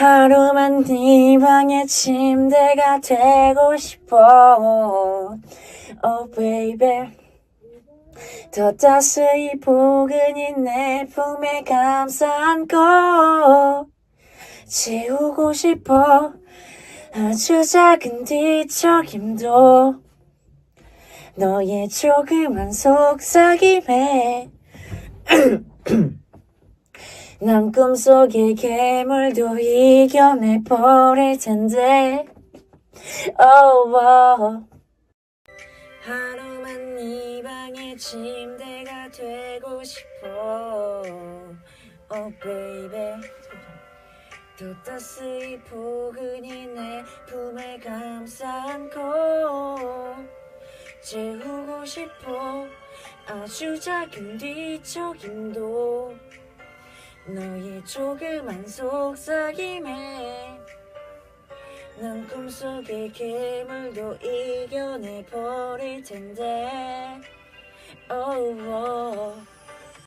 하루만 네 방의 침대가 되고 싶어. Oh baby. 더 따스히 포근히 내 품에 감싸 안고 채우고 싶어. 아주 작은 뒤척임도 너의 조그만 속삭임에 난 꿈속의 괴물도 이겨내 버릴 텐데. Oh, oh. 하루만 네 방의 침대가 되고 싶어. Oh baby. 또 따스히 포근히 내 품에 감싸 안고 채우고 싶어. 아주 작은 뒤척임도 너의 조그만 속삭임에 난 꿈속의 괴물도 이겨내 버릴 텐데 oh, oh.